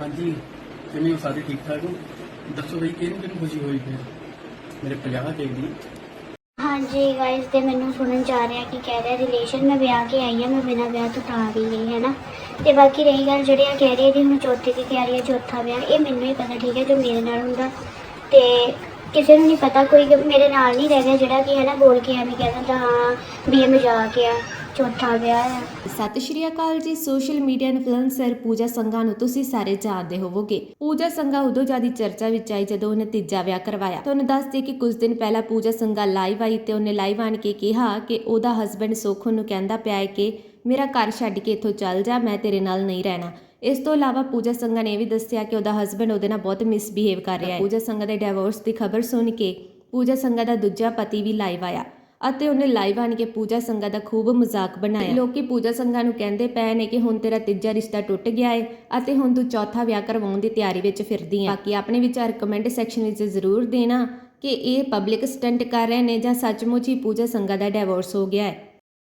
ਹਾਂਜੀ, ਕਿਵੇਂ ਹੋ ਸਾਰੇ? ਠੀਕ ਠਾਕ ਹੋ? ਦੱਸੋ ਬਈ, ਕਿਹਨੂੰ ਕਿਹਨੂੰ ਖੁਸ਼ੀ ਹੋਈ ਫਿਰ? ਮੇਰੇ 50 ਕੇ ਦੀ ਹਾਂਜੀ ਗਾਇਸ ਤੇ ਮੈਨੂੰ ਸੁਣਨ ਚ ਆ ਰਿਹਾ ਕਿ ਕਹਿ ਰਿਹਾ ਰਿਲੇਸ਼ਨ ਮੈਂ ਵਿਆਹ ਕੇ ਆਈ ਆ, ਮੈਂ ਬਿਨਾਂ ਵਿਆਹ ਤੋਂ ਤਾਂ ਵੀ ਗਈ ਹੈ ਨਾ ਤੇ ਬਾਕੀ ਰਹੀ ਗੱਲ ਜਿਹੜੇ ਆ, ਕਹਿ ਰਹੀ ਹੈ ਹੁਣ ਚੌਥੇ ਦੀ ਤਿਆਰੀ ਹੈ ਚੌਥਾ ਵਿਆਹ, ਇਹ ਮੈਨੂੰ ਹੀ ਪਤਾ ਠੀਕ ਹੈ ਜੋ ਮੇਰੇ ਨਾਲ ਹੁੰਦਾ। ਤੇ ਕਿਸੇ ਨੂੰ ਨਹੀਂ ਪਤਾ, ਕੋਈ ਮੇਰੇ ਨਾਲ ਨਹੀਂ ਰਹਿ ਗਿਆ ਜਿਹੜਾ ਕਿ ਹੈ ਨਾ ਬੋਲ ਕੇ ਐਵੇਂ ਕਹਿ ਦਿੰਦਾ, ਹਾਂ, ਵੀ ਇਹ ਮਜ਼ਾਕ ਆ। ਚੌਥਾ ਵਿਆਹ ਆ। ਸਤਿ ਸ਼੍ਰੀ ਅਕਾਲ ਜੀ social media influencer Pooja Sangha ਨੂੰ ਤੁਸੀਂ ਸਾਰੇ ਜਾਣਦੇ ਹੋਵੋਗੇ। ਪੂਜਾ ਸੰਘਾ ਉਦੋਂ ਜ਼ਿਆਦਾ ਚਰਚਾ ਵਿੱਚ ਆਈ ਜਦੋਂ ਉਹਨੇ ਤੀਜਾ ਵਿਆਹ ਕਰਵਾਇਆ। ਤੁਹਾਨੂੰ ਦੱਸ ਦਈਏ ਕਿ ਕੁਝ ਦਿਨ ਪਹਿਲਾਂ ਪੂਜਾ ਸੰਘਾ ਲਾਈਵ ਆਈ ਤੇ ਉਹਨੇ ਲਾਈਵ ਆਣ ਕੇ ਕਿਹਾ ਕਿ ਉਹਦਾ ਹਸਬੰਡ ਸੁਖ ਨੂੰ ਕਹਿੰਦਾ ਪਿਆ ਹੈ ਕਿ ਮੇਰਾ ਘਰ ਛੱਡ ਕੇ ਇੱਥੋਂ ਚੱਲ ਜਾ, ਮੈਂ ਤੇਰੇ ਨਾਲ ਨਹੀਂ ਰਹਿਣਾ। ਇਸ ਤੋਂ ਇਲਾਵਾ ਪੂਜਾ ਸੰਘਾ ਨੇ ਇਹ ਵੀ ਦੱਸਿਆ ਕਿ ਉਹਦਾ ਹਸਬੰਡ ਉਹਦੇ ਨਾਲ ਬਹੁਤ ਮਿਸਬਿਹੇਵ ਕਰ ਰਿਹਾ ਹੈ। ਪੂਜਾ ਸੰਘਾ ਦੇ ਡਿਵੋਰਸ ਦੀ ਖਬਰ ਸੁਣ ਕੇ ਪੂਜਾ ਸੰਘਾ ਦਾ ਦੂਜਾ ਪਤੀ ਵੀ ਲਾਈਵ ਆਇਆ। ਅਤੇ ਉਹਨੇ ਲਾਈਵ ਆਣ ਕੇ ਪੂਜਾ ਸੰਘਾ ਦਾ ਖੂਬ ਮਜ਼ਾਕ ਬਣਾਇਆ। ਲੋਕੀ ਪੂਜਾ ਸੰਘਾ ਨੂੰ ਕਹਿੰਦੇ ਪਏ ਨੇ ਕਿ ਹੁਣ ਤੇਰਾ ਤੀਜਾ ਰਿਸ਼ਤਾ ਟੁੱਟ ਗਿਆ ਹੈ ਅਤੇ ਹੁਣ ਤੂੰ ਚੌਥਾ ਵਿਆਹ ਕਰਵਾਉਣ ਦੀ ਤਿਆਰੀ ਵਿੱਚ ਫਿਰਦੀ ਹੈ ਬਾਕੀ ਆਪਣੇ ਵਿਚਾਰ ਕਮੈਂਟ ਸੈਕਸ਼ਨ ਵਿੱਚ ਜ਼ਰੂਰ ਦੇਣਾ ਕਿ ਇਹ ਪਬਲਿਕ ਸਟੰਟ ਕਰ ਰਹੇ ਨੇ ਜਾਂ ਸੱਚਮੁੱਚ ਹੀ ਪੂਜਾ ਸੰਘਾ ਦਾ ਡਿਵੋਰਸ ਹੋ ਗਿਆ ਹੈ